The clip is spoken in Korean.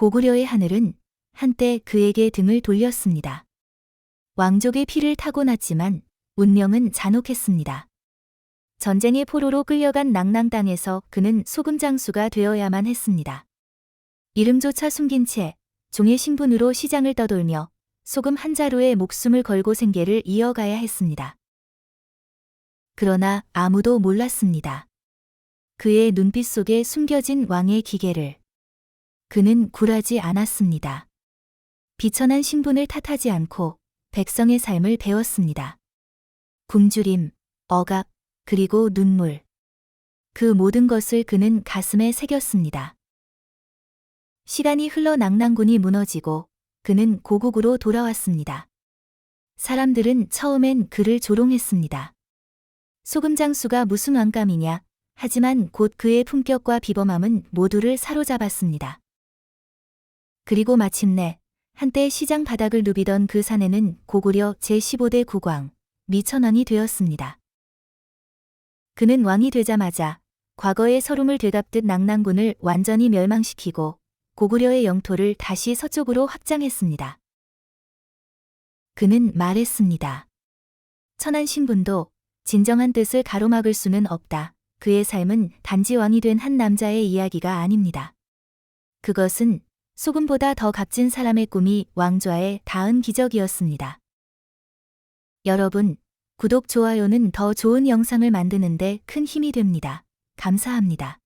고구려의 하늘은 한때 그에게 등을 돌렸습니다. 왕족의 피를 타고났지만 운명은 잔혹했습니다. 전쟁의 포로로 끌려간 낭낭 땅에서 그는 소금 장수가 되어야만 했습니다. 이름조차 숨긴 채 종의 신분으로 시장을 떠돌며 소금 한 자루에 목숨을 걸고 생계를 이어가야 했습니다. 그러나 아무도 몰랐습니다. 그의 눈빛 속에 숨겨진 왕의 기계를. 그는 굴하지 않았습니다. 비천한 신분을 탓하지 않고 백성의 삶을 배웠습니다. 굶주림, 억압, 그리고 눈물. 그 모든 것을 그는 가슴에 새겼습니다. 시간이 흘러 낭낭군이 무너지고 그는 고국으로 돌아왔습니다. 사람들은 처음엔 그를 조롱했습니다. 소금장수가 무슨 왕감이냐, 하지만 곧 그의 품격과 비범함은 모두를 사로잡았습니다. 그리고 마침내 한때 시장 바닥을 누비던 그 사내는 고구려 제15대 국왕, 미천왕이 되었습니다. 그는 왕이 되자마자 과거의 서름을 되갚듯 낭낭군을 완전히 멸망시키고 고구려의 영토를 다시 서쪽으로 확장했습니다. 그는 말했습니다. 천한 신분도 진정한 뜻을 가로막을 수는 없다. 그의 삶은 단지 왕이 된 한 남자의 이야기가 아닙니다. 그것은 소금보다 더 값진 사람의 꿈이 왕좌에 닿은 기적이었습니다. 여러분, 구독, 좋아요는 더 좋은 영상을 만드는데 큰 힘이 됩니다. 감사합니다.